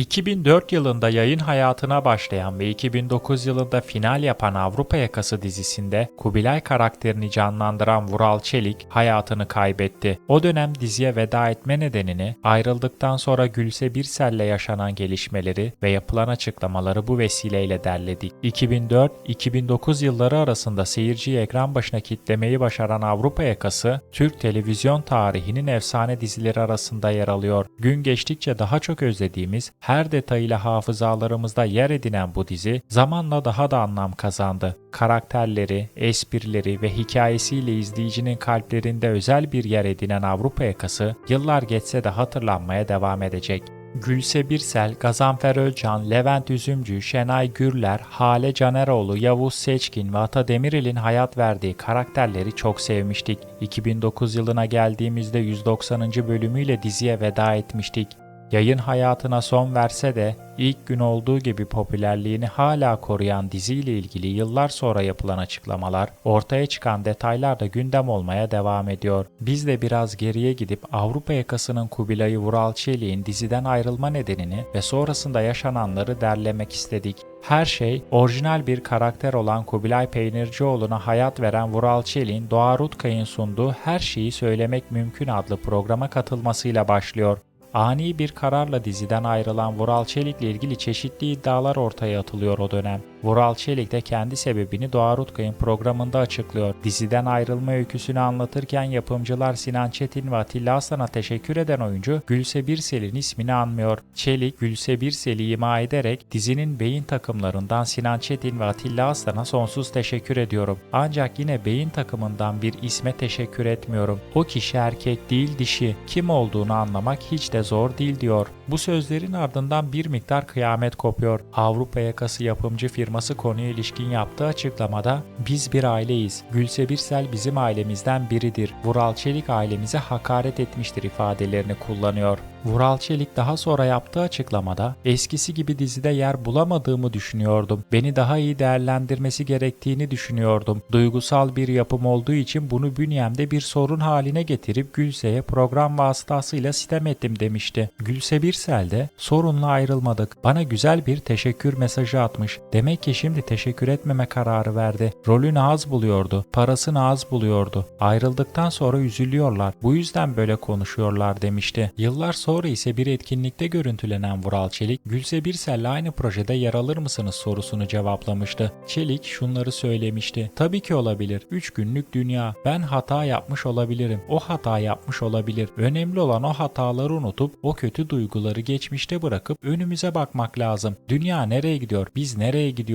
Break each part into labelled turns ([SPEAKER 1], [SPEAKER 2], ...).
[SPEAKER 1] 2004 yılında yayın hayatına başlayan ve 2009 yılında final yapan Avrupa Yakası dizisinde Kubilay karakterini canlandıran Vural Çelik hayatını kaybetti. O dönem diziye veda etme nedenini ayrıldıktan sonra Gülse Birsel'le yaşanan gelişmeleri ve yapılan açıklamaları bu vesileyle derledik. 2004-2009 yılları arasında seyirciyi ekran başına kitlemeyi başaran Avrupa Yakası, Türk televizyon tarihinin efsane dizileri arasında yer alıyor. Gün geçtikçe daha çok özlediğimiz, her detayıyla hafızalarımızda yer edinen bu dizi zamanla daha da anlam kazandı. Karakterleri, esprileri ve hikayesiyle izleyicinin kalplerinde özel bir yer edinen Avrupa Yakası yıllar geçse de hatırlanmaya devam edecek. Gülse Birsel, Gazanfer Özcan, Levent Üzümcü, Şenay Gürler, Hale Caneroğlu, Yavuz Seçkin ve Ata Demirel'in hayat verdiği karakterleri çok sevmiştik. 2009 yılına geldiğimizde 190. bölümüyle diziye veda etmiştik. Yayın hayatına son verse de ilk gün olduğu gibi popülerliğini hala koruyan diziyle ilgili yıllar sonra yapılan açıklamalar, ortaya çıkan detaylar da gündem olmaya devam ediyor. Biz de biraz geriye gidip Avrupa yakasının Kubilay'ı Vural Çelik'in diziden ayrılma nedenini ve sonrasında yaşananları derlemek istedik. Her şey orijinal bir karakter olan Kubilay Peynircioğlu'na hayat veren Vural Çelik'in Doğa Rutkay'ın sunduğu Her Şeyi Söylemek Mümkün adlı programa katılmasıyla başlıyor. Ani bir kararla diziden ayrılan Vural Çelik'le ilgili çeşitli iddialar ortaya atılıyor o dönem. Vural Çelik de kendi sebebini Doğa Rutkay'ın programında açıklıyor. Diziden ayrılma öyküsünü anlatırken yapımcılar Sinan Çetin ve Atilla Aslan'a teşekkür eden oyuncu Gülse Birsel'in ismini anmıyor. Çelik, Gülse Birsel'i ima ederek dizinin beyin takımlarından Sinan Çetin ve Atilla Aslan'a sonsuz teşekkür ediyorum. Ancak yine beyin takımından bir isme teşekkür etmiyorum. O kişi erkek değil dişi. Kim olduğunu anlamak hiç de zor değil diyor. Bu sözlerin ardından bir miktar kıyamet kopuyor. Avrupa yakası yapımcı firması konuya ilişkin yaptığı açıklamada biz bir aileyiz. Gülse Birsel bizim ailemizden biridir. Vural Çelik ailemize hakaret etmiştir ifadelerini kullanıyor. Vural Çelik daha sonra yaptığı açıklamada eskisi gibi dizide yer bulamadığımı düşünüyordum. Beni daha iyi değerlendirmesi gerektiğini düşünüyordum. Duygusal bir yapım olduğu için bunu bünyemde bir sorun haline getirip Gülse'ye program vasıtasıyla sitem ettim demişti. Gülse Birsel de sorunla ayrılmadık. Bana güzel bir teşekkür mesajı atmış. Demek ki şimdi teşekkür etmeme kararı verdi. Rolünü az buluyordu. Parasını az buluyordu. Ayrıldıktan sonra üzülüyorlar. Bu yüzden böyle konuşuyorlar demişti. Yıllar sonra ise bir etkinlikte görüntülenen Vural Çelik, Gülse Birsel'le aynı projede yer alır mısınız sorusunu cevaplamıştı. Çelik şunları söylemişti. Tabii ki olabilir. 3 günlük dünya. Ben hata yapmış olabilirim. O hata yapmış olabilir. Önemli olan o hataları unutup o kötü duyguları geçmişte bırakıp önümüze bakmak lazım. Dünya nereye gidiyor? Biz nereye gidiyoruz?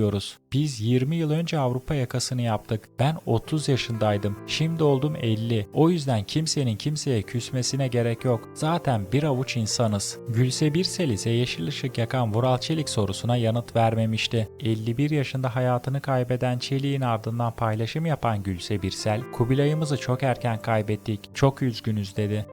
[SPEAKER 1] Biz 20 yıl önce Avrupa yakasını yaptık. Ben 30 yaşındaydım. Şimdi oldum 50. O yüzden kimsenin kimseye küsmesine gerek yok. Zaten bir avuç insanız. Gülse Birsel ise yeşil ışık yakan Vural Çelik sorusuna yanıt vermemişti. 51 yaşında hayatını kaybeden Çelik'in ardından paylaşım yapan Gülse Birsel, Kubilay'ımızı çok erken kaybettik. Çok üzgünüz dedi.